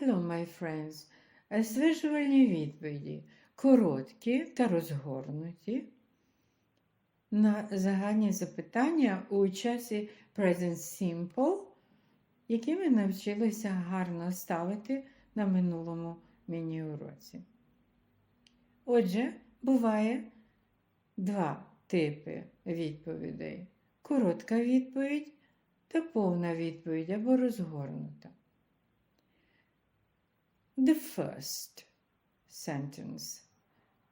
Hello, my friends. Стверджувальні відповіді короткі та розгорнуті на загальні запитання у часі Present Simple, які ми навчилися гарно ставити на минулому міні-уроці. Отже, буває два типи відповідей: коротка відповідь та повна відповідь або розгорнута. The first sentence.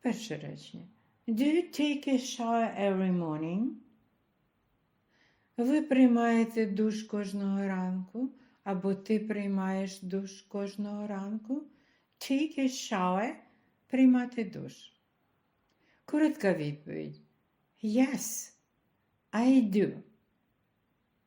Перше речення. Do you take a shower every morning? Ви приймаєте душ кожного ранку, або ти приймаєш душ кожного ранку. Take a shower – приймати душ. Коротка відповідь. Yes, I do.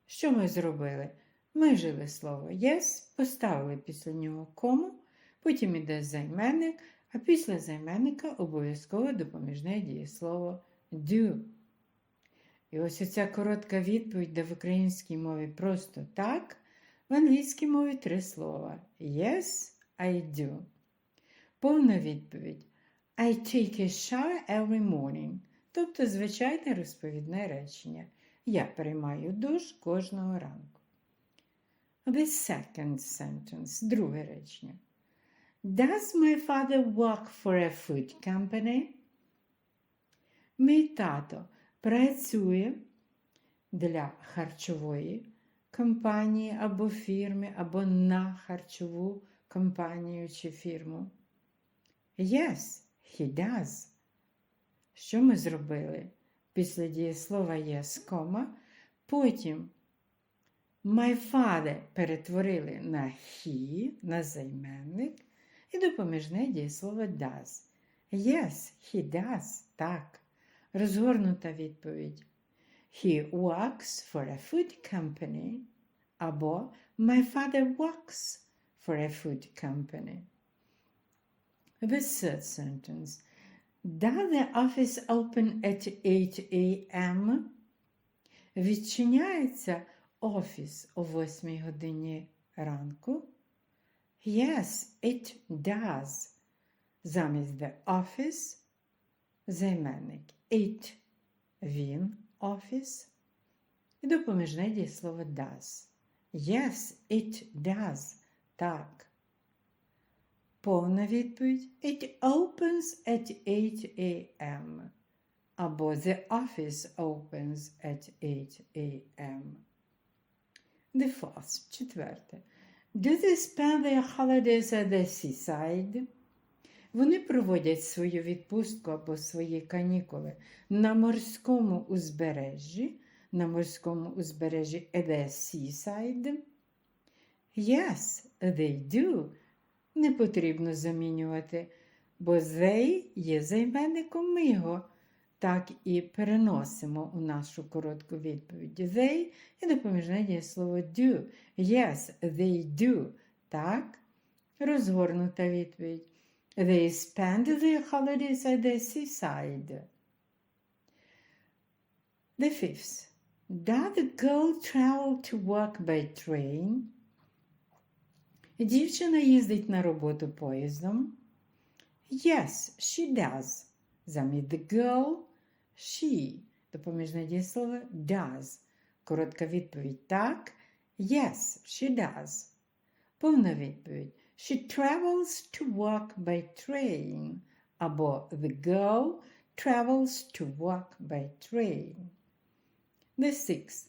Що ми зробили? Ми вжили слово yes, поставили після нього кому, потім іде займенник, а після займенника обов'язково допоміжне дієслово do. І ось оця коротка відповідь, де в українській мові просто так, в англійській мові три слова. Yes, I do. Повна відповідь. I take a shower every morning. Тобто звичайне розповідне речення. Я приймаю душ кожного ранку. The second sentence, друге речення. Does my father work for a food company? Мій тато працює для харчової компанії або фірми, або на харчову компанію чи фірму. Yes, he does. Що ми зробили? Після дієслова yes, кома, потім my father перетворили на he, на займенник, і допоміжне дієслово does. Yes, he does. Так. Розгорнута відповідь. He works for a food company. Або My father works for a food company. The third sentence. Does the office open at 8 a.m.? Відчиняється офіс о 8 годині ранку? Yes, it does. Замість the office займенник. It він офіс. І допоміжне дієслово does. Yes, it does. Так. Повна відповідь It opens at 8 a.m. Або The office opens at 8 a.m. The fourth, четверте. Do they spend their holidays at the seaside? Вони проводять свою відпустку або свої канікули на морському узбережжі, на морському узбережжі at the seaside. Yes, they do. Не потрібно замінювати, бо they є займенником ми його. Так і переносимо у нашу коротку відповідь. They і допоміжне дієслово do. Yes, they do. Так. Розгорнута відповідь. They spend their holidays at the seaside. The fifth. Does the girl travel to work by train? Дівчина їздить на роботу поїздом. Yes, she does. Замість the girl – she. Допоміжне дієслово does. Коротка відповідь так. Yes, she does. Повна відповідь. She travels to work by train. Або the girl travels to work by train. The sixth.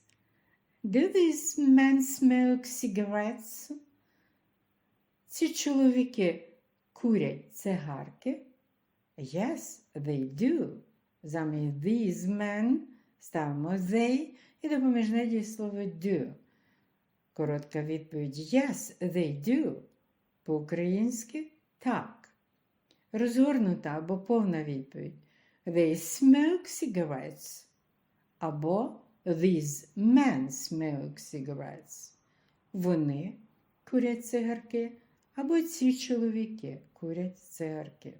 Do these men smoke cigarettes? Ці чоловіки курять цигарки? Yes, they do. Замість these men ставимо they і допоміжне дієслово do. Коротка відповідь Yes, they do. По-українськи так. Розгорнута або повна відповідь. They smoke cigarettes. Або These men smoke cigarettes. Вони курять цигарки, або ці чоловіки курять цигарки.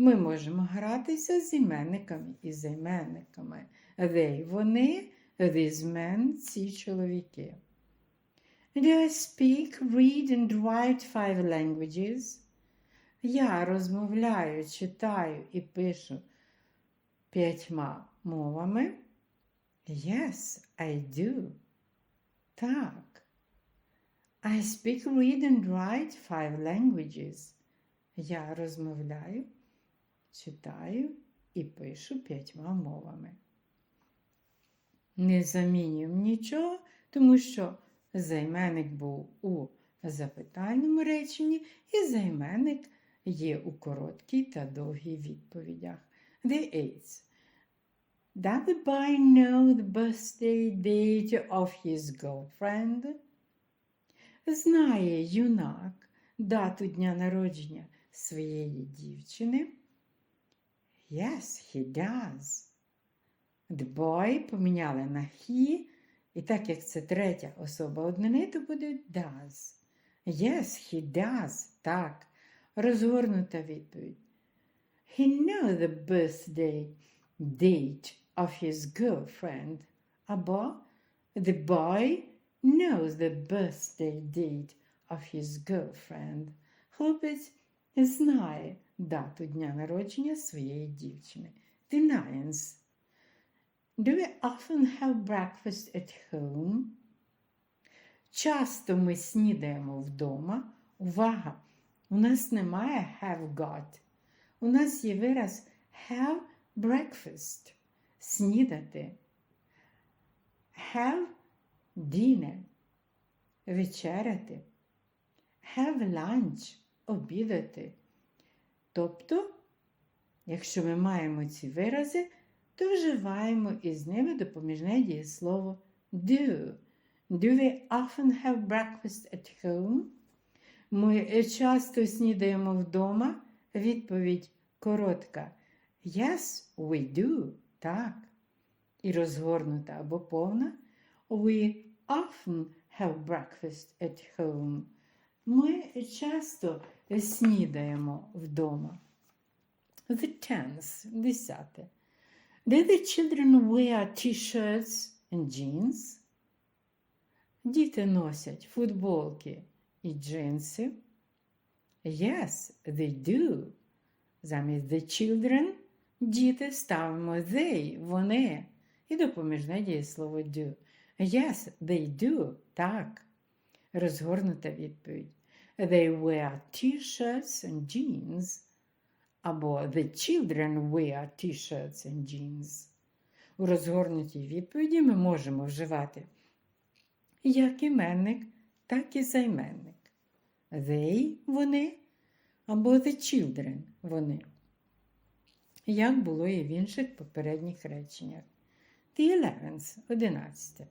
Ми можемо гратися з іменниками і займенниками. They – вони, these men – ці чоловіки. Do I speak, read and write five languages? Я розмовляю, читаю і пишу п'ятьма мовами. Yes, I do. Так. I speak, read and write five languages. Я розмовляю, читаю і пишу п'ятьма мовами. Не замінюємо нічого, тому що займенник був у запитальному реченні, і займенник є у короткій та довгій відповідях. The eighth. Does the boy know the birthday date of his girlfriend? Знає юнак дату дня народження своєї дівчини? Yes, he does. The boy поміняли на he, і так як це третя особа однини, буде does. Yes, he does. Так. Розгорнута відповідь. He knows the birthday date of his girlfriend. Або The boy knows the birthday date of his girlfriend. Хлопець знає дату дня народження своєї дівчини. The nines. Do we often have breakfast at home? Часто ми снідаємо вдома. Увага! У нас немає have got. У нас є вираз have breakfast. Снідати. Have dinner. Вечеряти. Have lunch. Обідати. Тобто, якщо ми маємо ці вирази, то вживаємо із ними допоміжне дієслово do. Do we often have breakfast at home? Ми часто снідаємо вдома. Відповідь коротка. Yes, we do. Так. І розгорнута або повна. We often have breakfast at home. Ми часто снідаємо вдома. The tenth. Десяте. Do the children wear t-shirts and jeans? Діти носять футболки і джинси. Yes, they do. Замість the children діти ставимо they, вони. І допоміжне дієслово do. Yes, they do. Так. Розгорнута відповідь. They wear t-shirts and jeans. Або the children wear t-shirts and jeans. У розгорнутій відповіді ми можемо вживати як іменник, так і займенник. They вони або the children вони. Як було і в інших попередніх реченнях. The eleventh, одинадцяте.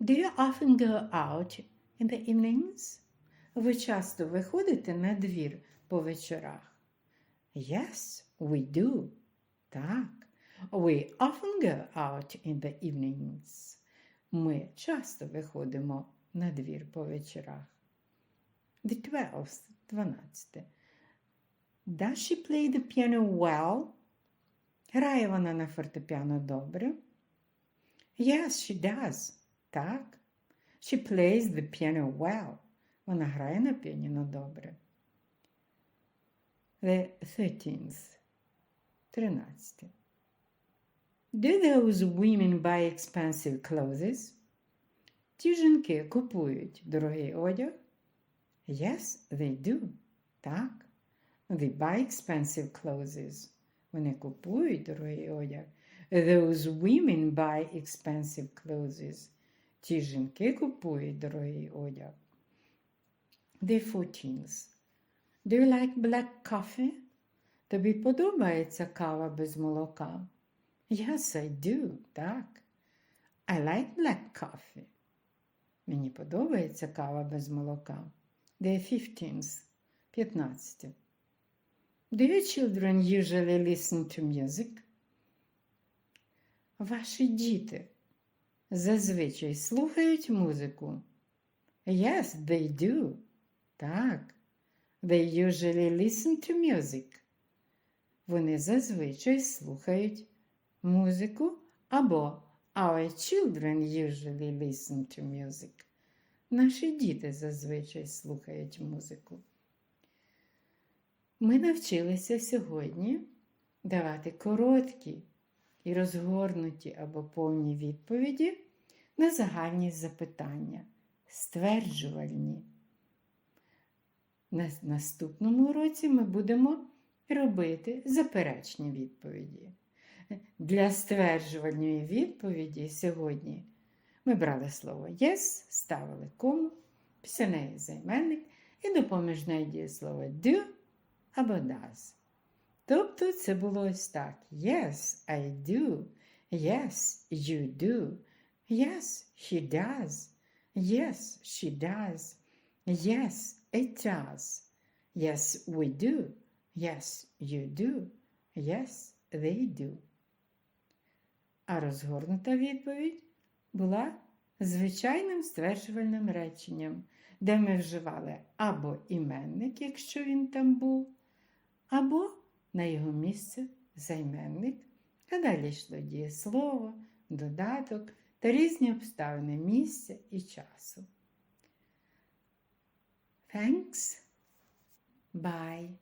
Do you often go out in the evenings? Ви часто виходите на двір по вечорах? Yes, we do. Так. We often go out in the evenings. Ми часто виходимо на двір по вечорах. The twelfth, 12. Does she play the piano well? Грає вона на фортепіано добре? Yes, she does. Так. She plays the piano well. Вона грає на піаніно добре. The 13th. 13. Do those women buy expensive clothes? Ті жінки купують дорогий одяг? Yes, they do. Так. They buy expensive clothes. Вони купують дорогий одяг. Those women buy expensive clothes. Ті жінки купують дорогий одяг. The 14th. Do you like black coffee? Тобі подобається кава без молока? Yes, I do, так. I like black coffee. Мені подобається кава без молока. The 15th. 15. Do your children usually listen to music? Ваші діти зазвичай слухають музику. Yes, they do. Так. They usually listen to music. Вони зазвичай слухають музику або Our children usually listen to music. наші діти зазвичай слухають музику. Ми навчилися сьогодні давати короткі і розгорнуті або повні відповіді на загальні запитання, стверджувальні. На наступному уроці ми будемо робити заперечні відповіді. Для стверджувальної відповіді сьогодні ми брали слово yes, ставили кому, після неї займенник і допоміжне дієслово do або does. Тобто це було ось так: Yes, I do. Yes, you do. Yes, he does. Yes, she does. Yes, it does. Yes, we do. Yes, you do. Yes, they do. А розгорнута відповідь була звичайним стверджувальним реченням, де ми вживали або іменник, якщо він там був, або на його місце займенник, а далі йшло дієслово, додаток та різні обставини місця і часу. Thanks. Bye.